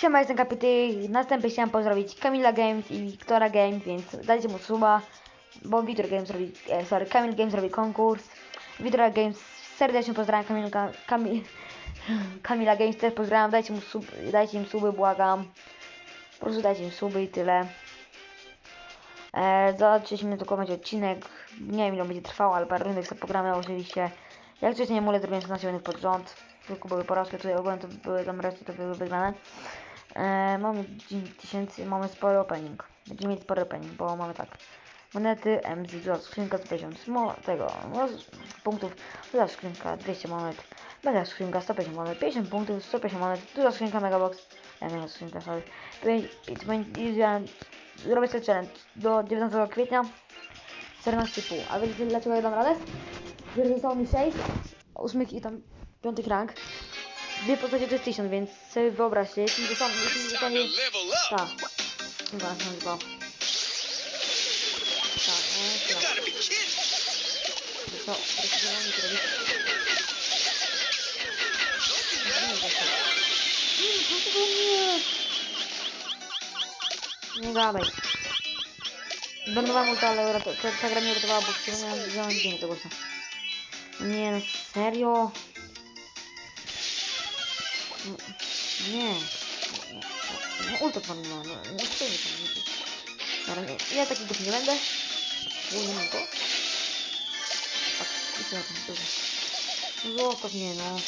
Siema, jestem Kapity. Następnie chciałem pozdrowić Kamila Games i Wiktora Games, więc dajcie mu suba, bo Wiktor Games robi, e, sorry, Kamil Games robi konkurs. Wiktora Games serdecznie pozdrawiam Kamilka, Kamil, Kamila Games też pozdrawiam, dajcie mu sub, dajcie im suby, błagam. Po prostu dajcie im suby i tyle. E, za 30 minut kończyć odcinek. Nie wiem ile będzie trwał, ale parę rundek sobie pogramy oczywiście. Jak coś nie mogę zrobiłem 16 minut pod rząd. Tylko były porażki, tutaj ogólnie to były tam reszty, to były wygrane. E, mamy 10 tysięcy, mamy spory opening. Będziemy mieć spory opening, bo mamy tak. Monety, MZ, duża skrzynka 150 mo, tego, z- punktów, duża skrzynka 200 monet, mega skrzynka 150 monet, 50 punktów, 150 monet, duża skrzynka megabox, e, mega skrzynka, sorry, 5, 5, i ja zrobię sobie challenge. Do 19 kwietnia 14,5, a wiecie dlaczego ja dam radę? Że zostało mi 6, 8 i tam 5 rank, dwie postacie to jest 1000, więc sobie wyobraźcie, jeśli zostanie, jeśli zostanie, tak, chyba nazywa, tak, no, tak. Co? To robić. Nie, gadaj. Zbanowałem ulta, ale ta, ta gra mnie uratowała, bo przypomniałem, że mam dzień głośno. Nie, no serio? No, Nie. No ulta pan no, no, nie chcę mi tam. Dobra, nie, ja taki głupi nie będę. Nie, nie mam go. Tak, i co na tym dużo. No zostaw mnie, no.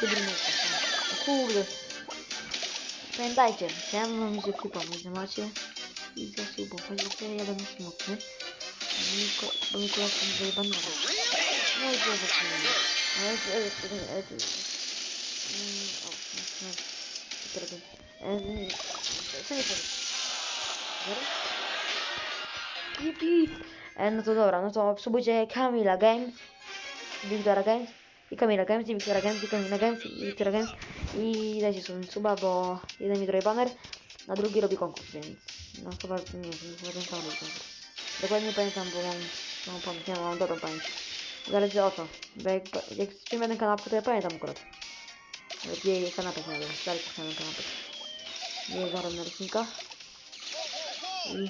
Ty brunówka, no. Kurde. Pamiętajcie, chciałem wam się przypomnieć, że macie i zasubować, bo ja będę smutny. Bo mi ko- Bo mi koleżka mi zajebanowa. No i co zaczynamy. Ale to jest... ale to jest- O. Teraz... Ehm, Co nie powiem? No to dobra, no to subujcie Kamila Games, Wiktora Games i Kamila Games i Wiktora Games i Kamila Games i Wiktora Games i dajcie sobie suba, bo jeden mi robi banner, a drugi robi konkurs, więc no chyba nie wiem, chyba ten sam robi konkurs. Dokładnie nie pamiętam, bo mam, mam pamięć, nie mam dobrą pamięć. Zależy o to, bo jak, jak stream jeden kanapkę, to ja pamiętam akurat. Ale jej kanapę znalazłem, dalej znalazłem kanapę. Nie zaraz na rysunka. I...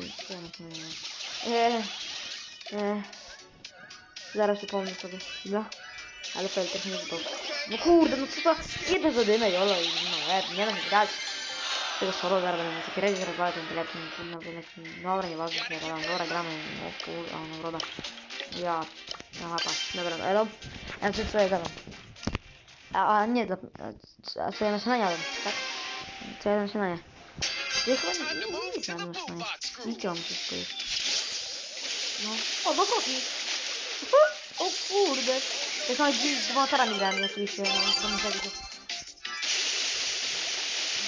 i co ja nie Eee, eee. Zaraz przypomnę sobie. No. Ale fel też nie wypał. No kurde, no co to? Jeden zadymę, jolo i no e, nie będę grać. Tego solo zaraz będę taki ready rozwalać ten telefon, to taki, dobra, nieważne, nie gadam, dobra, gramy, no kurde, o, nagroda. Ja, aha, pa, dobra, no, elo. Ja coś sobie gadam. A, a nie, dla, a, a co ja na śniadanie jadłem, tak? Co ja na śniadanie? Ja chyba nie, nie, nie, nie jadłem na śniadanie. Widziałam wszystko jest. No. O, do kroki. O kurde. Ja dziś z dwoma tarami grałem, oczywiście. No, domyślę się.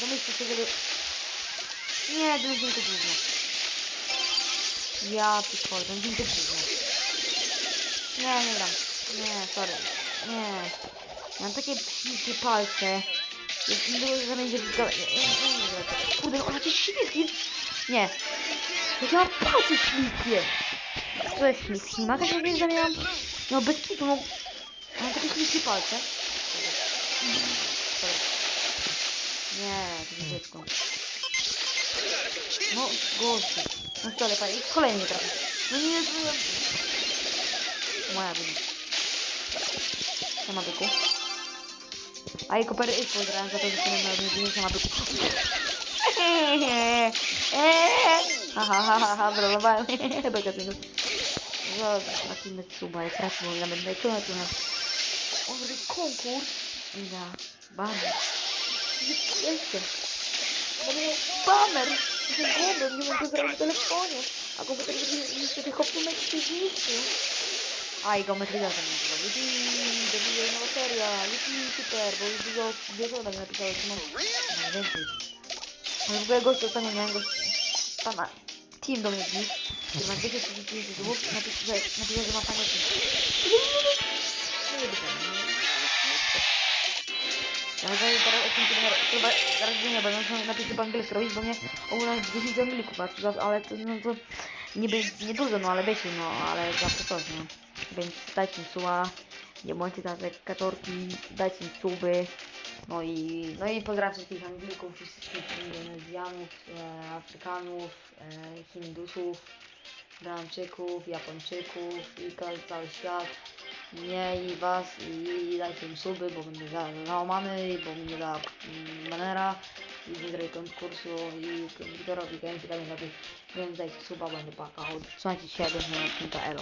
Domyślę się, żeby... Nie, ten dźwięk to gówno. Ja pierdolę, ten dźwięk to gówno. Nie, nie gram. Nie, sorry. Nie. Mam takie psiskie palce. Jak nie było, że będzie... Nie. Kurde, ona coś śliskie. Nie. Jak ja mam palce śliskie. To jest śliski. Ślimaka się nie zamieniam. No bez kitu, no. Mam takie śliskie palce. Nie, to nie dziecko. No, gościu. No co, ale panie, kolejny trafi. No nie. To moja wina. Sama byku. A i kopery i pozdrawiam za to, że się na mnie sama byku. Ha ha ha ha ha, brolowałem. Beka tego. No, taki suba, jak raz mówię, nawet najczulę tu na... O, robi konkurs. Na baner. Jeszcze. Mamy baner. Jestem głodem, nie mogę zrobić w telefonie. A komputer niestety hopnumek się zniszczył. A i geometryzacja mnie nazywa. Jupi, dobije nowa seria. Jupi, super, bo już dużo dużo tak napisałeś. No, no więcej. Ale w ogóle gość ostatnio miałem gość... Pana... Team do mnie dziś. Który ma 230 złotów napisał, napisał, że ma fajny team. No nie wiem. Ja zdaję teraz odcinki numer... Chyba zaraz nie będę musiał napisy po angielsku robić, bo mnie ogólnie 10 anglików ma, ale to, no to niby nie dużo, no ale wiecie, no ale zawsze coś, no. Więc dajcie mi suła, nie bądźcie tacy katorki, dajcie mi suby, No i, no i pozdrawiam wszystkich Anglików, wszystkich Indonezjanów, e, Afrykanów, e, Hindusów, Granczyków, Japończyków i ka- cały świat. Mnie i was i dajcie mi suby, bo będę za, załamany, bo mnie da mm, banera i wygraj konkursu i Wikitorowi Games i Kamilowi, więc dajcie suba, będę płakał. Trzymajcie się, do następnego elo.